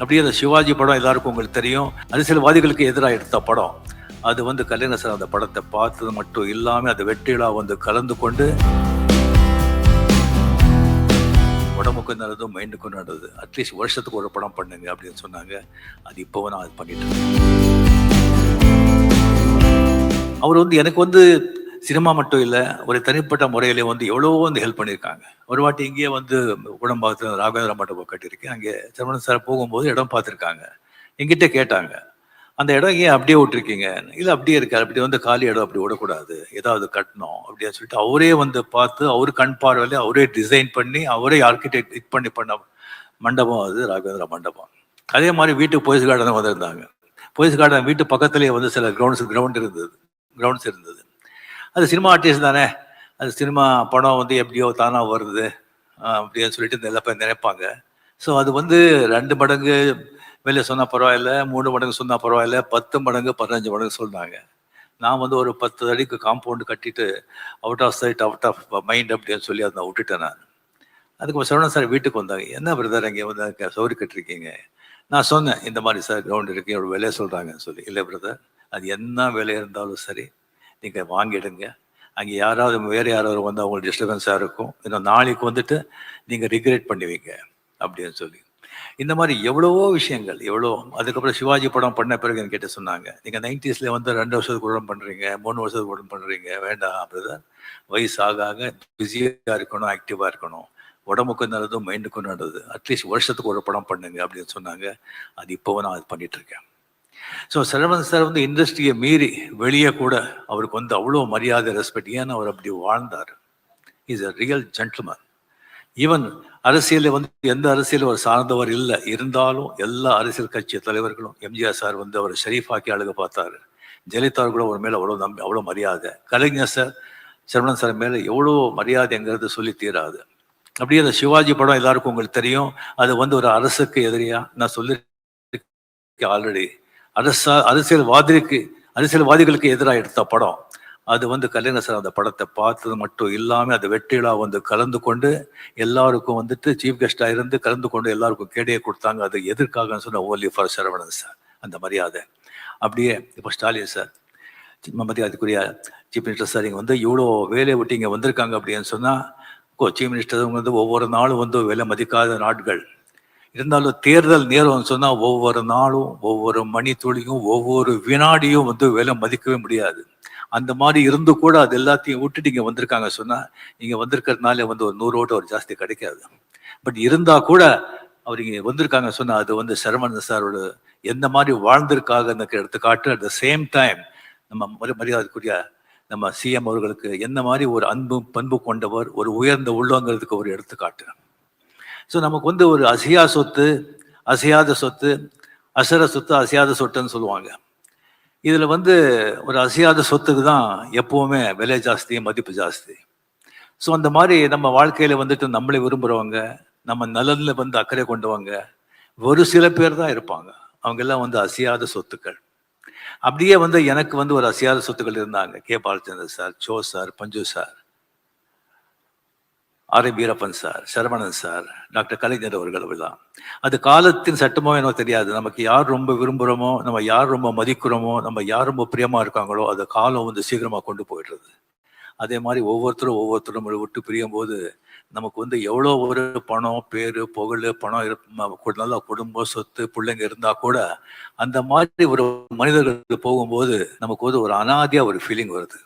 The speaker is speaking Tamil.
அப்படியே அந்த சிவாஜி படம் எல்லாருக்கும் உங்களுக்கு தெரியும். அரசியல்வாதிகளுக்கு எதிராக எடுத்த படம். அது வந்து கலைஞர் சார் அந்த படத்தை பார்த்தது மட்டும் இல்லாமல் அந்த வெற்றிகளாக வந்து கலந்து கொண்டு உடம்புக்கு நல்லதும் மைண்டுக்கும் நல்லது. அட்லீஸ்ட் வருஷத்துக்கு ஒரு படம் பண்ணுங்க அப்படின்னு சொன்னாங்க. அது இப்போவும் நான் அது பண்ணிட்டு இருக்கேன். அவர் வந்து எனக்கு வந்து சினிமா மட்டும் இல்லை ஒரு தனிப்பட்ட முறையிலே வந்து எவ்வளவோ வந்து ஹெல்ப் பண்ணியிருக்காங்க. ஒரு வாட்டி இங்கேயே வந்து உடம்பாக்கத்தில் ராகவேந்திர மண்டபம் கட்டியிருக்கேன். அங்கே சரவணன் சார் போகும்போது இடம் பார்த்துருக்காங்க. எங்கிட்ட கேட்டாங்க அந்த இடம் ஏன் அப்படியே விட்டுருக்கீங்க? இல்லை அப்படியே இருக்காரு அப்படி வந்து காலி இடம் அப்படி விடக்கூடாது. ஏதாவது கட்டணும் அப்படின்னு சொல்லிட்டு அவரே வந்து பார்த்து அவர் கண் பார்வையில அவரே டிசைன் பண்ணி அவரே ஆர்கிடெக்ட் இது பண்ணி பண்ண மண்டபம் அது ராகவேந்திர மண்டபம். அதே மாதிரி வீட்டு போயஸ் கார்டன் வந்திருந்தாங்க. போயஸ் கார்டன் வீட்டு பக்கத்துலேயே வந்து சில கிரவுண்ட்ஸ் கிரவுண்ட் இருந்தது கிரவுண்ட்ஸ் இருந்தது. அது சினிமா ஆர்டிஸ்ட் தானே. அது சினிமா படம் வந்து எப்படியோ தானாக வருது அப்படின்னு சொல்லிட்டு இந்த எல்லா பேர் நினைப்பாங்க. ஸோ அது வந்து ரெண்டு மடங்கு வெளியே சொன்னால் பரவாயில்ல மூணு மடங்கு சொன்னால் பரவாயில்ல பத்து மடங்கு பதினஞ்சு மடங்கு சொன்னாங்க நான் வந்து ஒரு பத்து அடிக்கு காம்பவுண்டு கட்டிட்டு out of sight out of mind அப்படின்னு சொல்லி அதை நான் விட்டுட்டேன் நான். அதுக்கு சரவணன் சார் வீட்டுக்கு வந்தாங்க. என்ன பிரதர் இங்கே வந்து சௌரி கட்டிருக்கீங்க? நான் சொன்னேன் இந்த மாதிரி சார் கிரவுண்ட் இருக்கு என்னோட வேலையை சொல்கிறாங்கன்னு சொல்லி. இல்லை பிரதர் அது என்ன வேலையாக இருந்தாலும் சரி நீங்கள் வாங்கிடுங்க. அங்கே யாராவது வேறு யாராவது வந்து அவங்களுக்கு டிஸ்டர்பன்ஸாக இருக்கும். இன்னும் நாளைக்கு வந்துட்டு நீங்கள் ரிக்ரெட் பண்ணுவீங்க அப்படின்னு சொல்லி. இந்த மாதிரி எவ்வளவோ விஷயங்கள் எவ்வளோ. அதுக்கப்புறம் சிவாஜி படம் பண்ண பிறகு எனக்கு கேட்டு சொன்னாங்க. நீங்கள் நைன்டிஸில் வந்து ரெண்டு வருஷத்துக்கு உடம்பு பண்ணுறீங்க மூணு வருஷத்துக்கு உடம்பு பண்ணுறீங்க வேண்டாம் பிரதர். வயசு ஆக ஆக பிஸியாக இருக்கணும் ஆக்டிவாக இருக்கணும். உடம்புக்கும் நல்லதும் மைண்டுக்கும் நல்லது. அட்லீஸ்ட் வருஷத்துக்கு ஒரு படம் பண்ணுங்க அப்படின்னு சொன்னாங்க. அது இப்போவும் நான் அது பண்ணிட்டு இருக்கேன். ஸோ சரவணன் சார் வந்து இண்டஸ்ட்ரியை மீறி வெளியே கூட அவருக்கு வந்து அவ்வளோ மரியாதை ரெஸ்பெக்ட் ஏன்னு அவர் அப்படி வாழ்ந்தார்? Is a real gentleman even அரசியலில் வந்து எந்த அரசியலும் அவர் சார்ந்தவர் இல்லை. இருந்தாலும் எல்லா அரசியல் கட்சி தலைவர்களும் எம்ஜிஆர் சார் வந்து அவர் ஷெரீஃபாக்கி அழகு பார்த்தாரு. ஜெயலலிதா கூட அவர் மேலே அவ்வளோ நம்பி அவ்வளோ மரியாதை. கலைஞர் சார் சரவணன் சார் மேலே எவ்வளோ மரியாதைங்கிறது சொல்லி தீராது. அப்படியே அந்த சிவாஜி படம் எல்லாருக்கும் உங்களுக்கு தெரியும். அது வந்து ஒரு அரசுக்கு எதிரியா? நான் சொல்லி ஆல்ரெடி அரசா அரசியல்வாதிக்கு அரசியல்வாதிகளுக்கு எதிராக எடுத்த படம். அது வந்து கலைஞர் சார் அந்த படத்தை பார்த்தது மட்டும் இல்லாமல் அந்த வெற்றிலா வந்து கலந்து கொண்டு எல்லாருக்கும் வந்துட்டு சீஃப் கெஸ்டாக இருந்து கலந்து கொண்டு எல்லாருக்கும் கேடையை கொடுத்தாங்க. அது எதற்காகன்னு சொன்ன ஓன்லி ஃபார் சரவணன் சார். அந்த மரியாதை. அப்படியே இப்போ ஸ்டாலின் சார் மரியாதைக்குரிய சீஃப் மினிஸ்டர் சார் இங்கே வந்து இவ்வளோ வேலையை விட்டு இங்கே வந்திருக்காங்க அப்படின்னு சொன்னால் சீஃப் மினிஸ்டர் வந்து ஒவ்வொரு நாளும் வந்து விலை மதிக்காத நாட்கள். இருந்தாலும் தேர்தல் நேரம் சொன்னா ஒவ்வொரு நாளும் ஒவ்வொரு மணி துளியும் ஒவ்வொரு வினாடியும் வந்து விலை மதிக்கவே முடியாது. அந்த மாதிரி இருந்து கூட அது எல்லாத்தையும் விட்டுட்டு இங்க வந்திருக்காங்க சொன்னா இங்க வந்திருக்கிறதுனால வந்து ஒரு நூறு ஓட்டு ஒரு ஜாஸ்தி கிடைக்காது. பட் இருந்தா கூட அவர் இங்க வந்திருக்காங்க சொன்னா அது வந்து சரவணன் சாரோட எந்த மாதிரி வாழ்ந்திருக்காங்க எடுத்துக்காட்டு அட் த சேம் டைம் நம்ம மரி- மரியாதைக்குரிய நம்ம சிஎம் அவர்களுக்கு என்ன மாதிரி ஒரு அன்பு பண்பு கொண்டவர் ஒரு உயர்ந்த உள்ளங்கிறதுக்கு ஒரு எடுத்துக்காட்டு. ஸோ நமக்கு வந்து ஒரு அசையா சொத்து அசையாத சொத்து அசர சொத்து அசையாத சொத்துன்னு சொல்லுவாங்க. இதில் வந்து ஒரு அசையாத சொத்துக்கு தான் எப்போவுமே விலை ஜாஸ்தி மதிப்பு ஜாஸ்தி. ஸோ அந்த மாதிரி நம்ம வாழ்க்கையில் வந்துட்டு நம்மளை விரும்புகிறவங்க நம்ம நலனில் வந்து அக்கறை கொண்டவங்க ஒரு சில பேர் தான் இருப்பாங்க. அவங்க எல்லாம் வந்து அசையாத சொத்துக்கள். அப்படியே வந்து எனக்கு வந்து ஒரு அசையாத சொத்துக்கள் இருந்தாங்க. K Balachander sir Cho sir Panju sir. R. M. Veerappan sir Saravanan sir doctor Kalaignar அவர்கள் தான் அது காலத்தின் சட்டமோ என்னோ தெரியாது. நமக்கு யார் ரொம்ப விரும்புகிறோமோ நம்ம யார் ரொம்ப மதிக்கிறோமோ நம்ம யார் ரொம்ப பிரியமாக இருக்காங்களோ அது காலம் வந்து சீக்கிரமாக கொண்டு போயிடுறது. அதே மாதிரி ஒவ்வொருத்தரும் ஒவ்வொருத்தரும் நம்மளை விட்டு பிரியும் போது நமக்கு வந்து எவ்வளோ ஒரு பணம் பேர் புகழ் பணம் இரு- நல்ல குடும்பம் சொத்து பிள்ளைங்க இருந்தால் கூட அந்த மாதிரி ஒரு மனிதர்கள் போகும்போது நமக்கு வந்து ஒரு அனாதியாக ஒரு ஃபீலிங் வருது.